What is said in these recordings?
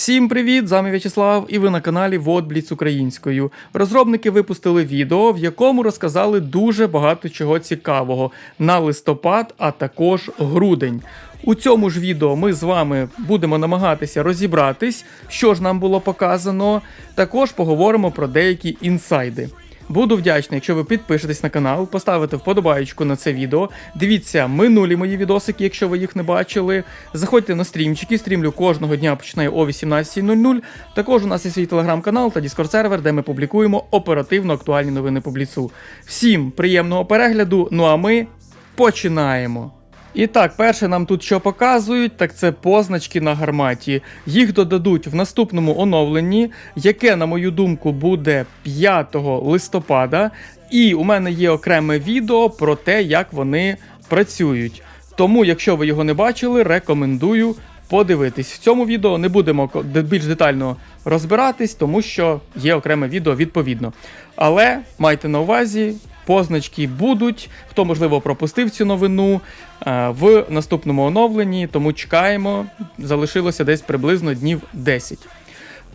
Всім привіт! З вами В'ячеслав і ви на каналі Водбліц Українською. Розробники випустили відео, в якому розказали дуже багато чого цікавого на листопад, а також грудень. У цьому ж відео ми з вами будемо намагатися розібратись, що ж нам було показано. Також поговоримо про деякі інсайди. Буду вдячний, якщо ви підпишетесь на канал, поставите вподобаєчку на це відео. Дивіться минулі мої відосики, якщо ви їх не бачили. Заходьте на стрімчики, стрімлю кожного дня починаю о 18.00. Також у нас є свій телеграм-канал та Discord сервер, де ми публікуємо оперативно актуальні новини по бліцу. Всім приємного перегляду! Ну а ми починаємо. І так, перше нам тут що показують, так це позначки на гарматі. Їх додадуть в наступному оновленні, яке, на мою думку, буде 5 листопада. І у мене є окреме відео про те, як вони працюють. Тому, якщо ви його не бачили, рекомендую подивитись. В цьому відео не будемо більш детально розбиратись, тому що є окреме відео відповідно. Але майте на увазі, позначки будуть. Хто можливо пропустив цю новину е, в наступному оновленні, тому чекаємо. Залишилося десь приблизно днів 10.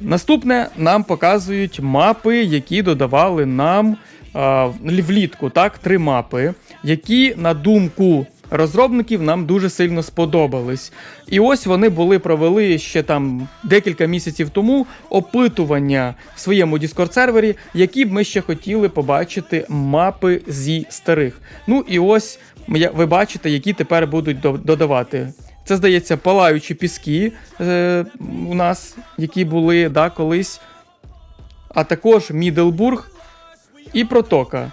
Наступне нам показують мапи, які додавали нам е, влітку. Так, три мапи, які, на думку розробників, нам дуже сильно сподобались. І ось вони були провели ще там декілька місяців тому опитування в своєму Discord сервері, які б ми ще хотіли побачити мапи зі старих. Ну і ось ви бачите, які тепер будуть додавати. Це здається, палаючі піски е, у нас, які були да, колись. А також Мідлбург і Протока.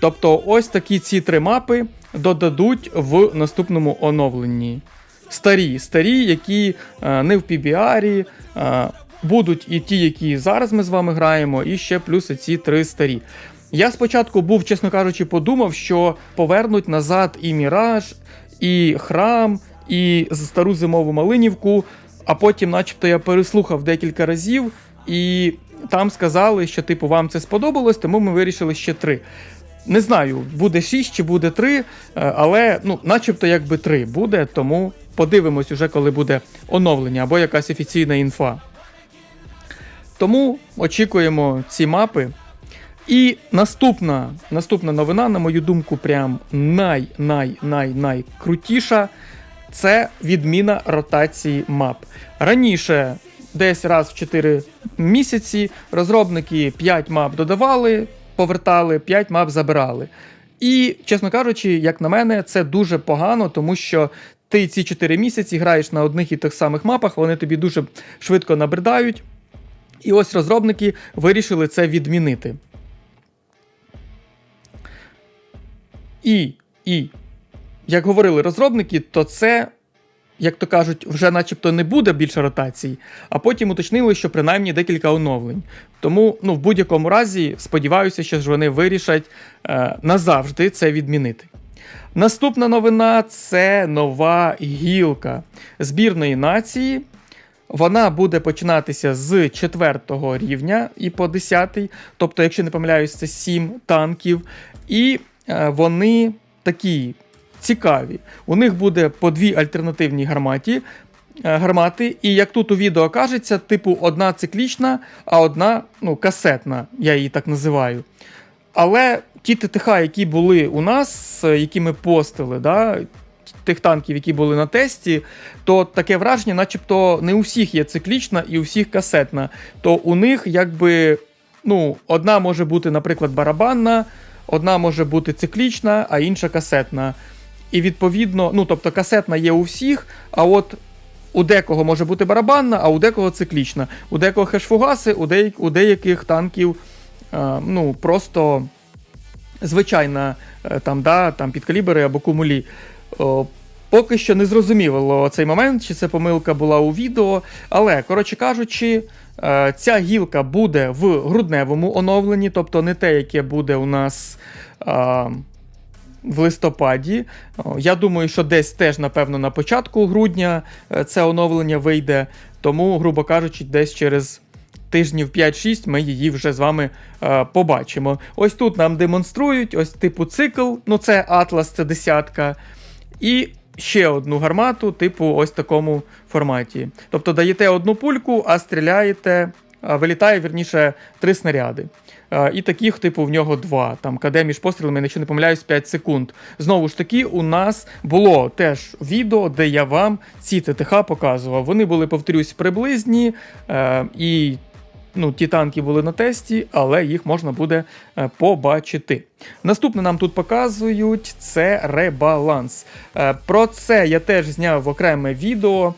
Тобто, ось такі ці три мапи додадуть в наступному оновленні. Старі, старі, які е, не в PBR, е, будуть і ті, які зараз ми з вами граємо, і ще плюс ці три старі. Я спочатку був, чесно кажучи, подумав, що повернуть назад і Міраж, і храм, і стару зимову Малинівку, а потім, начебто, я переслухав декілька разів, і там сказали, що типу вам це сподобалось, тому ми вирішили ще три. Не знаю, буде 6 чи буде 3, але ну, начебто якби 3 буде, тому подивимось уже, коли буде оновлення або якась офіційна інфа. Тому очікуємо ці мапи. І наступна, наступна новина, на мою думку, прям най-най-най-най це відміна ротації мап. Раніше, десь раз в 4 місяці, розробники 5 мап додавали, повертали, 5 мап забирали. І, чесно кажучи, як на мене, це дуже погано, тому що ти ці 4 місяці граєш на одних і тих самих мапах, вони тобі дуже швидко набридають. І ось розробники вирішили це відмінити. І, і, як говорили розробники, то це, як то кажуть, вже начебто не буде більше ротацій, а потім уточнили, що принаймні декілька оновлень. Тому, ну, в будь-якому разі, сподіваюся, що ж вони вирішать е, назавжди це відмінити. Наступна новина це нова гілка збірної нації. Вона буде починатися з 4 рівня і по 10, тобто, якщо не помиляюсь, це 7 танків. І е, вони такі цікаві. У них буде по дві альтернативні гарматі. е, Гармати, і як тут у відео кажеться, типу одна циклічна, а одна ну, касетна, я її так називаю. Але ті ТТХ, які були у нас, е, які ми постили, да, тих танків, які були на тесті, то таке враження, начебто не у всіх є циклічна і у всіх касетна. То у них якби ну, одна може бути, наприклад, барабанна, одна може бути циклічна, а інша касетна. І відповідно, ну тобто касетна є у всіх, а от у декого може бути барабанна, а у декого циклічна. У декого хешфугаси, у, деяк, у деяких танків е, ну, просто звичайна е, там, да, там підкалібри або кумулі. О, Поки що не зрозуміло цей момент, чи це помилка була у відео. Але, коротше кажучи, е, ця гілка буде в грудневому оновленні, тобто не те, яке буде у нас а, в листопаді. Я думаю, що десь теж, напевно, на початку грудня е, це оновлення вийде. Тому, грубо кажучи, десь через тижнів 5-6 ми її вже з вами е, побачимо. Ось тут нам демонструють ось типу цикл, ну це Атлас, це десятка. І ще одну гармату, типу, ось такому форматі. Тобто даєте одну пульку, а стріляєте, вилітає вірніше три снаряди. І таких, типу, в нього два. Там КД між пострілами, якщо не помиляюсь, 5 секунд. Знову ж таки, у нас було теж відео, де я вам ці ТТХ показував. Вони були, повторюсь, приблизні. Е, і ну, ті танки були на тесті, але їх можна буде е, побачити. Наступне нам тут показують це ребаланс. Е, Про це я теж зняв окреме відео.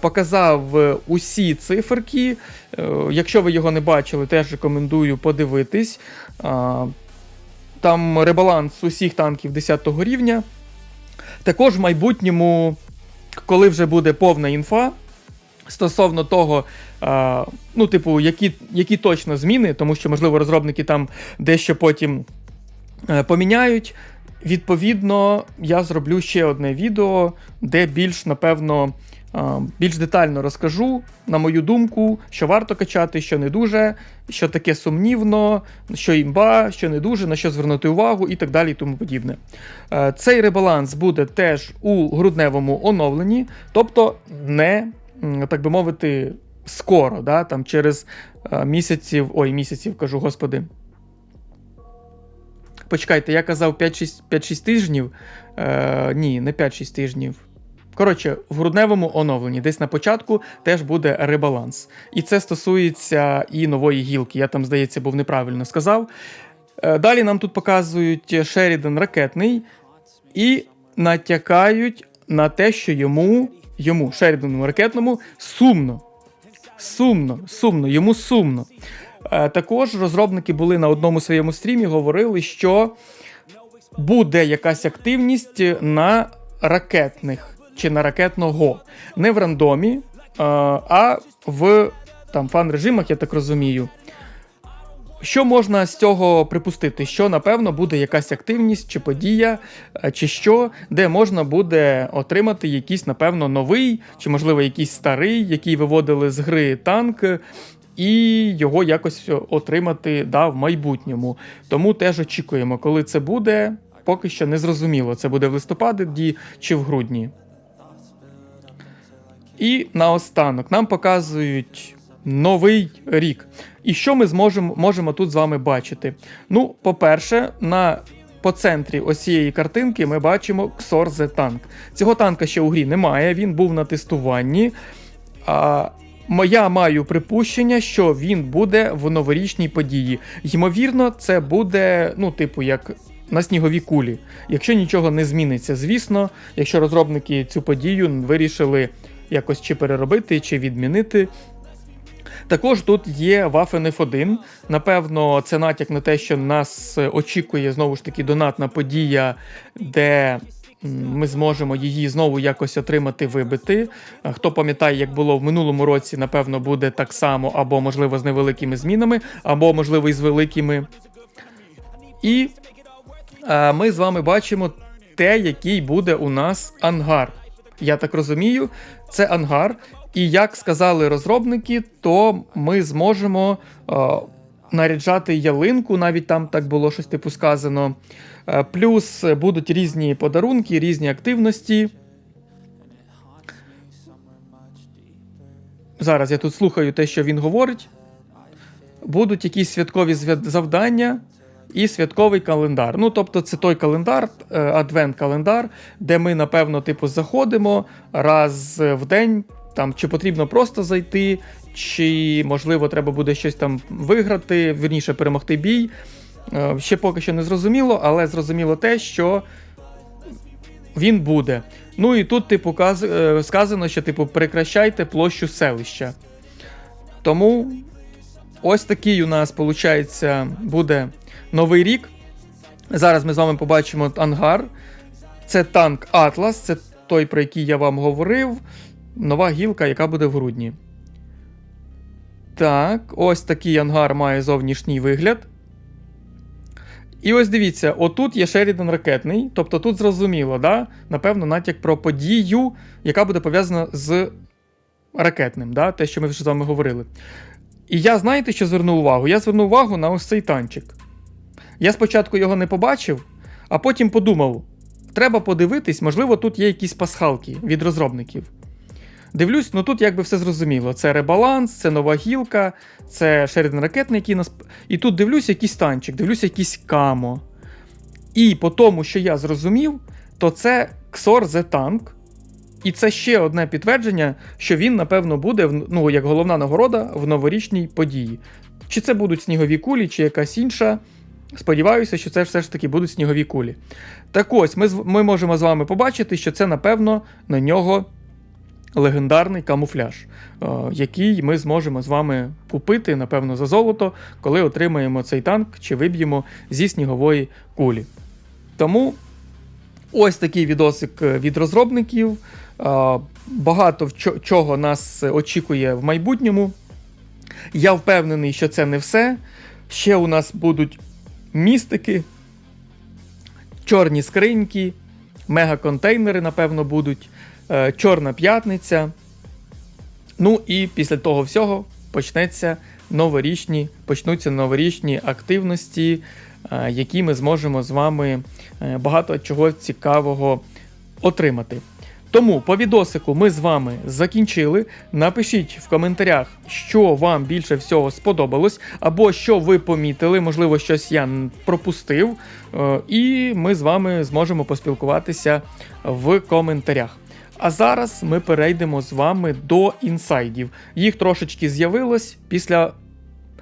Показав усі циферки. Е, Якщо ви його не бачили, теж рекомендую подивитись. Там ребаланс усіх танків 10 рівня. Також в майбутньому, коли вже буде повна інфа, стосовно того, ну, типу, які, які точно зміни, тому що, можливо, розробники там дещо потім е, поміняють. Відповідно, я зроблю ще одне відео, де більш, напевно, більш детально розкажу, на мою думку, що варто качати, що не дуже, що таке сумнівно, що імба, що не дуже, на що звернути увагу і так далі і тому подібне. Е, Цей ребаланс буде теж у грудневому оновленні, тобто не, так би мовити, скоро, да, там через е, місяців, ой, місяців кажу, господи. Почекайте, я казав 5-6 5-6 тижнів. Е, ні, не 5-6 тижнів. Коротше, в грудневому оновленні, десь на початку, теж буде ребаланс. І це стосується і нової гілки. Я там, здається, був неправильно сказав. Е, Далі нам тут показують Шерідан ракетний і натякають на те, що йому, йому, Шерідану ракетному, сумно. Сумно, сумно, йому сумно. Е, Також розробники були на одному своєму стрімі, говорили, що буде якась активність на ракетних чи на ракетного. Не в рандомі, е, а в там фан-режимах, я так розумію. Що можна з цього припустити? Що напевно буде якась активність чи подія, е, чи що, де можна буде отримати якийсь, напевно, новий, чи можливо якийсь старий, який виводили з гри танк, і його якось отримати да, в майбутньому. Тому теж очікуємо, коли це буде. Поки що не зрозуміло, це буде в листопаді чи в грудні. І наостанок нам показують новий рік. І що ми зможемо можемо тут з вами бачити? Ну, по-перше, на по центрі ось цієї картинки ми бачимо Xorze танк. Цього танка ще у грі немає, він був на тестуванні. А, я маю припущення, що він буде в новорічній події. Ймовірно, це буде, ну, типу, як на сніговій кулі. Якщо нічого не зміниться, звісно, якщо розробники цю подію вирішили якось чи переробити, чи відмінити. Також тут є Waffen F1. Напевно, це натяк на те, що нас очікує знову ж таки донатна подія, де ми зможемо її знову якось отримати, вибити. Хто пам'ятає, як було в минулому році, напевно, буде так само, або, можливо, з невеликими змінами, або, можливо, і з великими. І ми з вами бачимо те, який буде у нас ангар. Я так розумію, це ангар. І як сказали розробники, то ми зможемо е, наряджати ялинку, навіть там так було щось типу сказано. Е, плюс будуть різні подарунки, різні активності. Зараз я тут слухаю те, що він говорить. Будуть якісь святкові завдання і святковий календар. Ну, тобто, це той календар, е, адвент-календар, де ми, напевно, типу, заходимо раз в день. Там чи потрібно просто зайти, чи можливо треба буде щось там виграти, вірніше перемогти бій. Е, Ще поки що не зрозуміло, але зрозуміло те, що він буде. Ну і тут, типу, е, сказано, що типу прекращайте площу селища. Тому ось такий у нас, виходить, буде новий рік. Зараз ми з вами побачимо ангар. Це танк Атлас, це той, про який я вам говорив. Нова гілка, яка буде в грудні. Так, ось такий ангар має зовнішній вигляд. І ось дивіться, отут є Шерідан ракетний, тобто тут зрозуміло, да? напевно, натяк про подію, яка буде пов'язана з ракетним, да? те, що ми вже з вами говорили. І я, знаєте, що звернув увагу? Я звернув увагу на ось цей танчик. Я спочатку його не побачив, а потім подумав: треба подивитись, можливо, тут є якісь пасхалки від розробників. Дивлюсь, ну тут якби все зрозуміло. Це ребаланс, це нова гілка, це Шеріден ракетний, який нас. І тут дивлюсь якийсь танчик, дивлюсь якийсь камо. І по тому, що я зрозумів, то це Xor The Tank. І це ще одне підтвердження, що він, напевно, буде ну, як головна нагорода в новорічній події. Чи це будуть снігові кулі, чи якась інша. Сподіваюся, що це все ж таки будуть снігові кулі. Так ось, ми, ми можемо з вами побачити, що це, напевно, на нього легендарний камуфляж, е, який ми зможемо з вами купити, напевно, за золото, коли отримаємо цей танк чи виб'ємо зі снігової кулі. Тому ось такий відосик е, від розробників. Е, Багато чого нас очікує в майбутньому. Я впевнений, що це не все. Ще у нас будуть містики, чорні скриньки, мегаконтейнери, напевно, будуть, е, Чорна п'ятниця. Ну і після того всього почнеться новорічні, почнуться новорічні активності, е, які ми зможемо з вами е, багато чого цікавого отримати. Тому по відосику ми з вами закінчили. Напишіть в коментарях, що вам більше всього сподобалось, або що ви помітили, можливо, щось я пропустив. е, І ми з вами зможемо поспілкуватися в коментарях. А зараз ми перейдемо з вами до інсайдів. Їх трошечки з'явилось після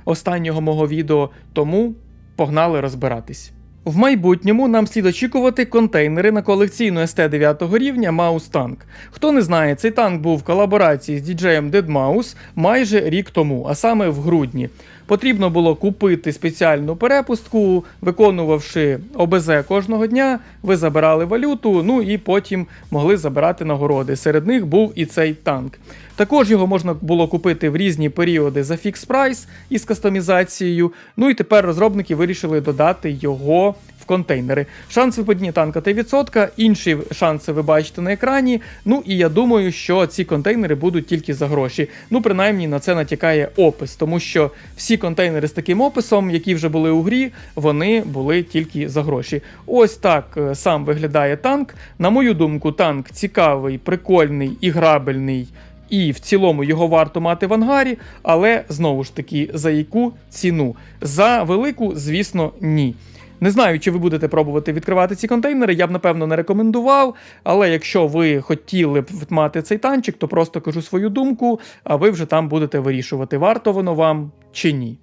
останнього мого відео, тому погнали розбиратись. В майбутньому нам слід очікувати контейнери на колекційну СТ 9 рівня Маус Танк. Хто не знає, цей танк був в колаборації з діджеєм Deadmau5 майже рік тому, а саме в грудні. Потрібно було купити спеціальну перепустку, виконувавши ОБЗ кожного дня, ви забирали валюту, ну і потім могли забирати нагороди. Серед них був і цей танк. Також його можна було купити в різні періоди за фікс прайс із кастомізацією. Ну і тепер розробники вирішили додати його в контейнери. Шанс випадіння танка 3%, інші шанси ви бачите на екрані. Ну і я думаю, що ці контейнери будуть тільки за гроші. Ну, принаймні на це натякає опис, тому що всі контейнери з таким описом, які вже були у грі, вони були тільки за гроші. Ось так е, сам виглядає танк. На мою думку, танк цікавий, прикольний і грабельний. І в цілому його варто мати в ангарі, але знову ж таки, за яку ціну? За велику, звісно, ні. Не знаю, чи ви будете пробувати відкривати ці контейнери, я б напевно не рекомендував. Але якщо ви хотіли б мати цей танчик, то просто кажу свою думку, а ви вже там будете вирішувати, варто воно вам чи ні.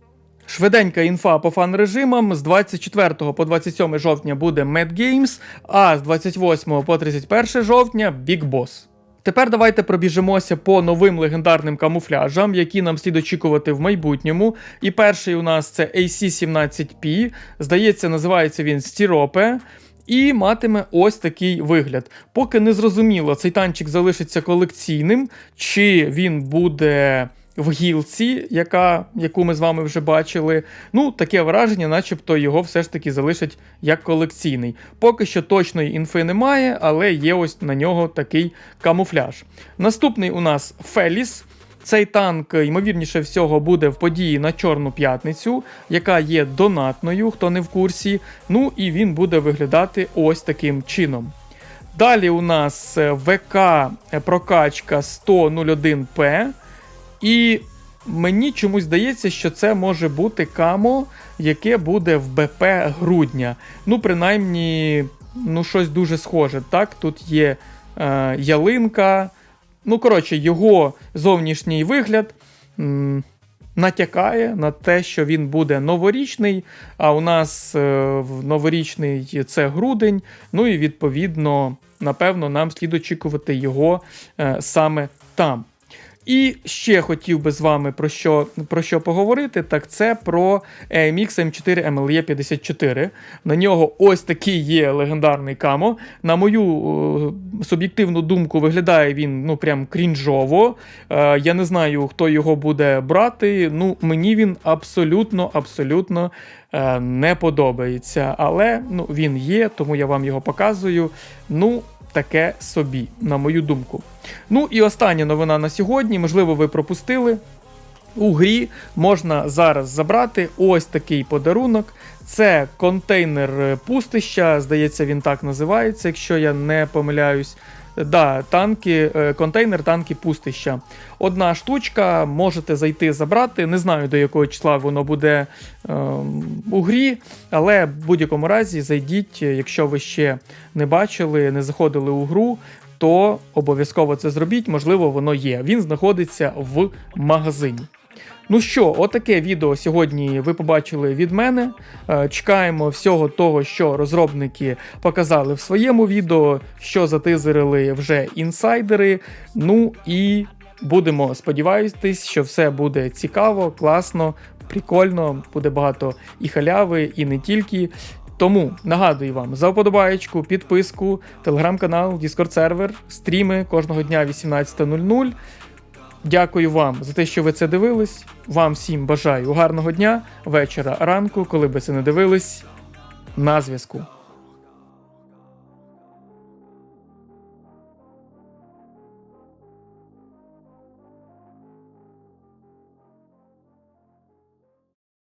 Швиденька інфа по фан-режимам. З 24 по 27 жовтня буде Mad Games, а з 28 по 31 жовтня Big Boss. Тепер давайте пробіжимося по новим легендарним камуфляжам, які нам слід очікувати в майбутньому. І перший у нас це AC-17P. Здається, називається він Стіропе. І матиме ось такий вигляд. Поки не зрозуміло, цей танчик залишиться колекційним, чи він буде в гілці, яка, яку ми з вами вже бачили. Ну, таке враження, начебто його все ж таки залишать як колекційний. Поки що точної інфи немає, але є ось на нього такий камуфляж. Наступний у нас Феліс. Цей танк, ймовірніше всього, буде в події на Чорну п'ятницю, яка є донатною, хто не в курсі. Ну і він буде виглядати ось таким чином. Далі у нас е, ВК прокачка 100.01П. І мені чомусь здається, що це може бути камо, яке буде в БП грудня. Ну, принаймні, ну, щось дуже схоже. Так, тут є е, ялинка. Ну, коротше, його зовнішній вигляд. м, Натякає на те, що він буде новорічний, а у нас е, новорічний це грудень. Ну і відповідно, напевно, нам слід очікувати його е, саме там. І ще хотів би з вами про що, про що поговорити, так це про AMX M4 MLE 54. На нього ось такий є легендарний камо. На мою е, суб'єктивну думку, виглядає він ну прям крінжово. Е, я не знаю, хто його буде брати. Ну, мені він абсолютно, абсолютно е, не подобається. Але ну, він є, тому я вам його показую. Ну, таке собі, на мою думку. Ну і остання новина на сьогодні, можливо, ви пропустили. У грі можна зараз забрати ось такий подарунок. Це контейнер е, пустища, здається, він так називається, якщо я не помиляюсь. Да, танки, е, контейнер танки пустища. Одна штучка, можете зайти забрати. Не знаю до якого числа воно буде е, у грі, але в будь-якому разі зайдіть, е, якщо ви ще не бачили, не заходили у гру, то обов'язково це зробіть. Можливо, воно є. Він знаходиться в магазині. Ну що, отаке відео сьогодні ви побачили від мене. Е, Чекаємо всього того, що розробники показали в своєму відео, що затизерили вже інсайдери. Ну і будемо сподіватись, що все буде цікаво, класно, прикольно, буде багато і халяви, і не тільки. Тому нагадую вам за вподобаєчку, підписку, телеграм-канал, Discord сервер, стріми кожного дня 18.00. Дякую вам за те, що ви це дивились. Вам всім бажаю гарного дня, вечора, ранку, коли би це не дивились. На зв'язку.